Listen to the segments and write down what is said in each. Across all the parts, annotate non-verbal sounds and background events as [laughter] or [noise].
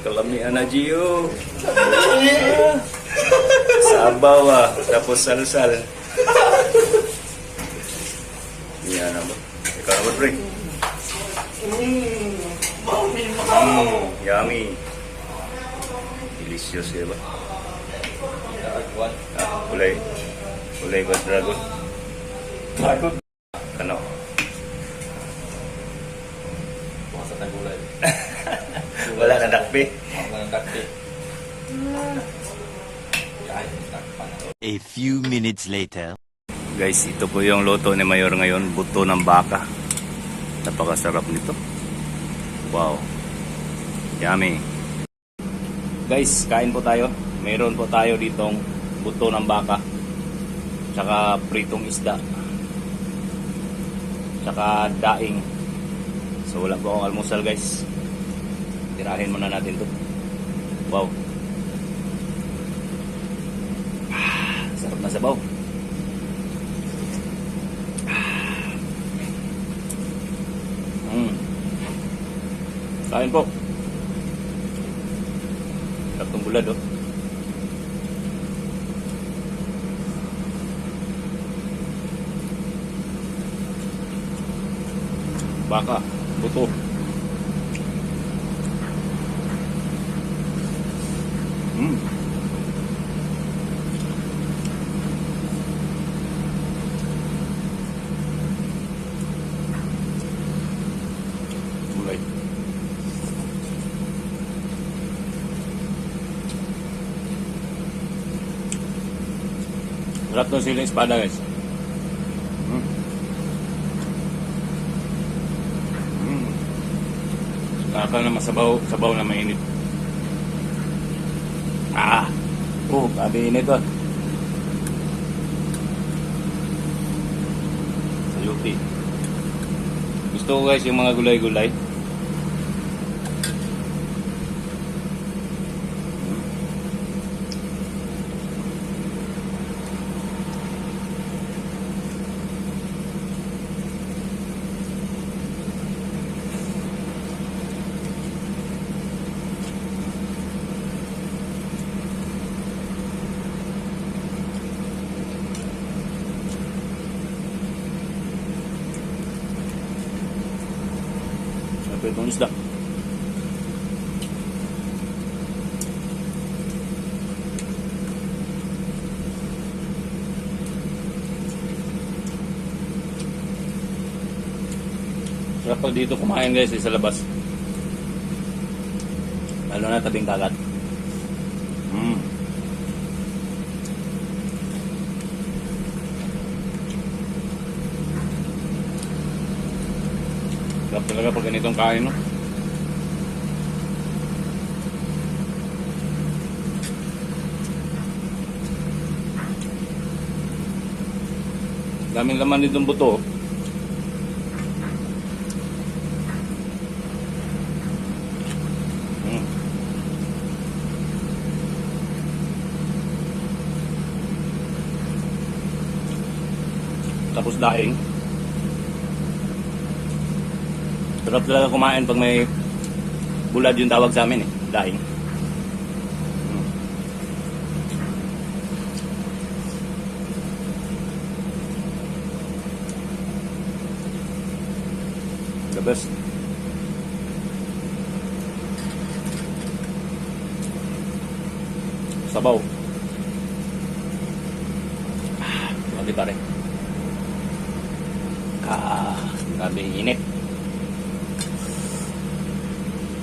Kalamian na, Gio. [laughs] Sabaw ah. Tapos salsal. Yan na ba? Ikaw na ba, pre? Mm, yummy. Delicious, di ba? Ah, ulay. Ulay ba, dragon? Dragon? Ano? Mga sa tagulay. Wala na dakpi. Mga kakti. Yan, takpan. A few minutes later. Guys, ito po yung loto ni Mayor ngayon, buto ng baka. Napakasarap nito. Wow. Yummy. Guys, kain po tayo. Meron po tayo ditong buto ng baka. Tsaka pritong isda. Tsaka daing. So wala po akong almusal guys. Tirahin muna natin to. Wow. Ah, sarap na sabaw. Mm. Kain po. Tatlong bulad oh. Baka, buto. Mm. Gulay. Ng siling espada guys. Mm. Mm. Kaka na masabaw, sabaw na mainit. Ah! Oh, grabe init ah. Saluti. Gusto ko guys yung mga gulay-gulay. Ito itong isda. Sarap pag dito kumain guys eh, sa labas. Lalo na tabing dagat. Mm. Sarap talaga pag ganitong kain, no? Daming laman nitong buto. oh. Mm. Tapos daing. Sarap talaga kumain pag may bulad yung tawag sa amin eh. Daing. Mm. The best. Sabaw. Ah, Grabe pare. Ah, grabe init.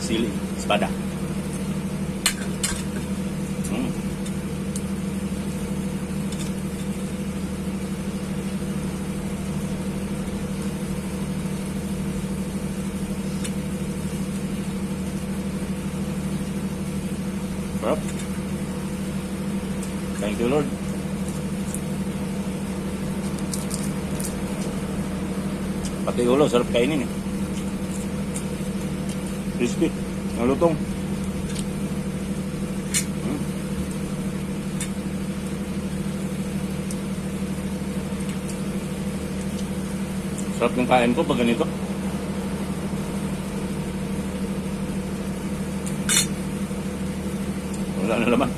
Sili, espada. Mm. Sarap. Thank you, Lord. Pati ulo, sarap kainin eh. Crispy. Nalutong. Hmm. Sarap yung kain ko pag ganito. Wala na naman.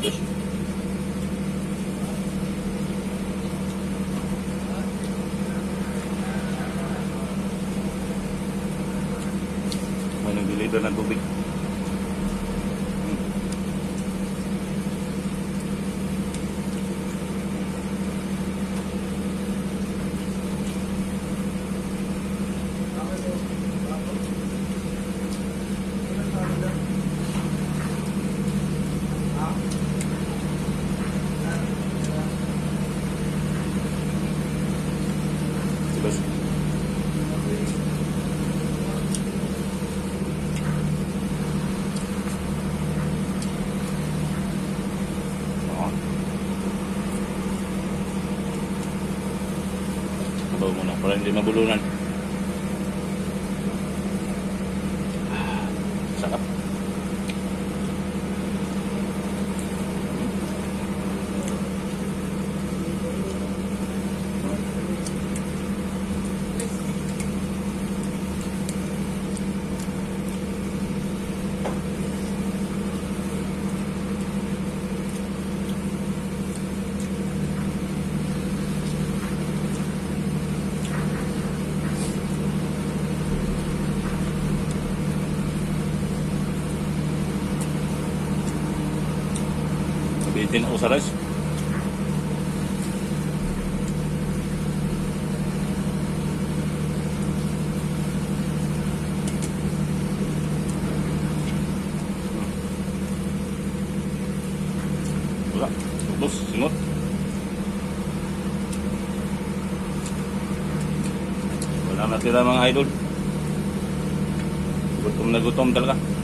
May nag-deliver ng tubig. Sabaw mo na para Sa rice. Wala. Ubus, singot. Wala na tira mga idol. Gutom na gutom talaga.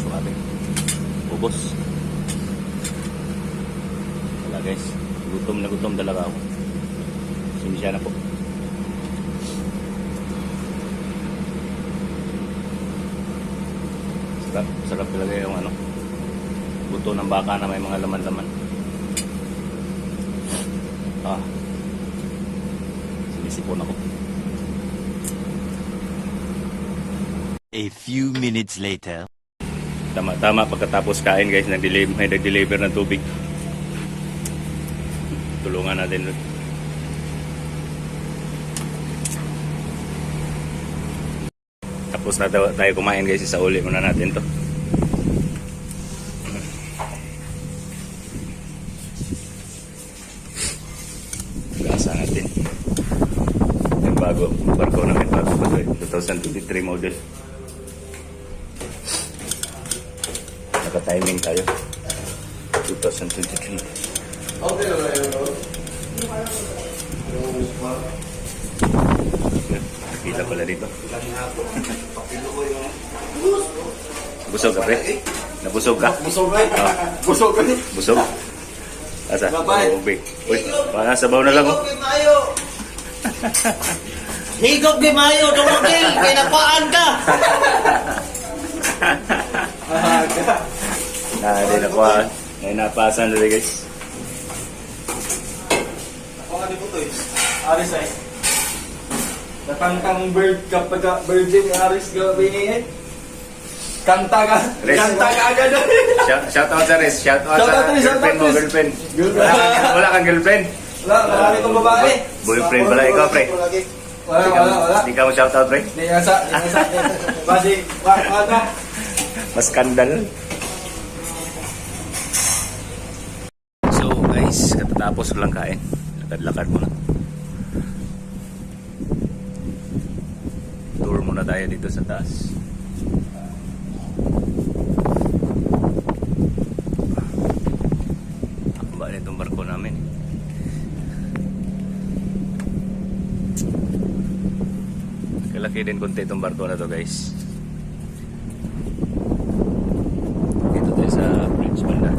Suave. Ubos. Wala guys. Gutom na gutom talaga ako. Sinisya na po. Sarap, sarap talaga yung ano. Buto ng baka na may mga laman-laman. Ah. Sinisipon ako. A few minutes later. Tama, tama pagkatapos kain guys, nag-deliver, may nag-deliver ng tubig. Tulungan natin. Tapos na tayo, kumain guys, sa uli muna natin to. Gasa natin. Yung bago, barko namin bago pa to, eh, 2023 model. Naka-timing tayo. 2023. Pila pala dito. Busog ka, pre? Nabusog ka? Busog ay. Ah, Busog ay. busog? Asa? Big. Uy, para sabaw na lang, oh. [laughs] Higop di mayo, tumugil, kinapaan ka! Na, di na po, ah. May napasan na guys. Ako nga di po to eh. Aris ay. Natangkang bird kapag ka- virgin Aris gabi eh. Kanta ka. Res. Kanta ka agad. Shout, shout out sa Res. Shout out Shout sa out, girlfriend mo, girlfriend. Girlfriend. Wala kang, wala kang girlfriend. Wala, marami kong babae. Boyfriend pala ikaw, pre. Wala, Di ka, wala, wala. di ka mo shout out, pre. Di nga sa, di nga sa. Basi, wa- ano? Mas skandal. So guys, katatapos ko lang kain. Lakad-lakad muna. Tour muna tayo dito sa taas. din konti itong barko na to guys. Dito tayo sa bridge banda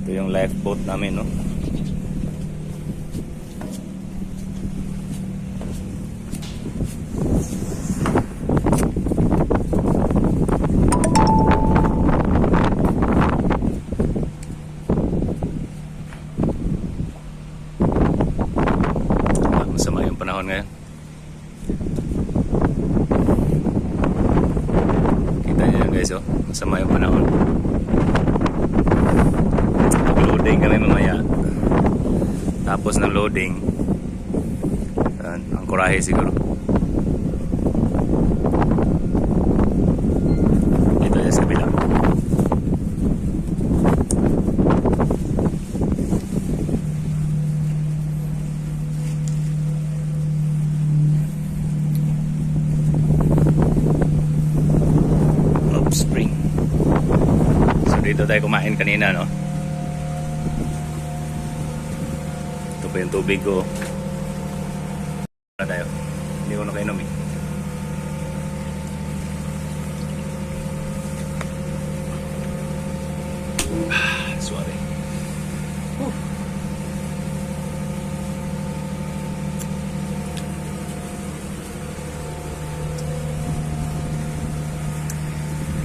ito yung lifeboat namin no? Tapos ng loading, yan, ang kurahe siguro. Dito yan sa kabila. Spring. So dito tayo kumain kanina, no? Ito pa yung tubig ko. Na tayo. Hindi ko nakainom eh. Ah, Sorry.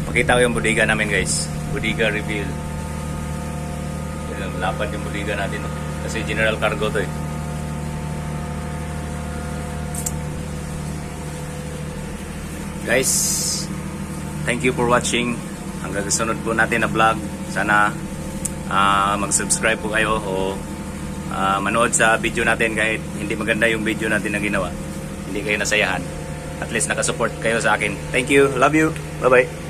Pakita ko yung bodega namin guys. Bodega reveal. Lapad yung bodega natin. No? Kasi general cargo to eh. Guys, thank you for watching. Hanggang sunod po natin na vlog. Sana ah, mag-subscribe po kayo o ah, manood sa video natin kahit hindi maganda yung video natin na ginawa. Hindi kayo nasayahan. At least nakasupport kayo sa akin. Thank you. Love you. Bye-bye.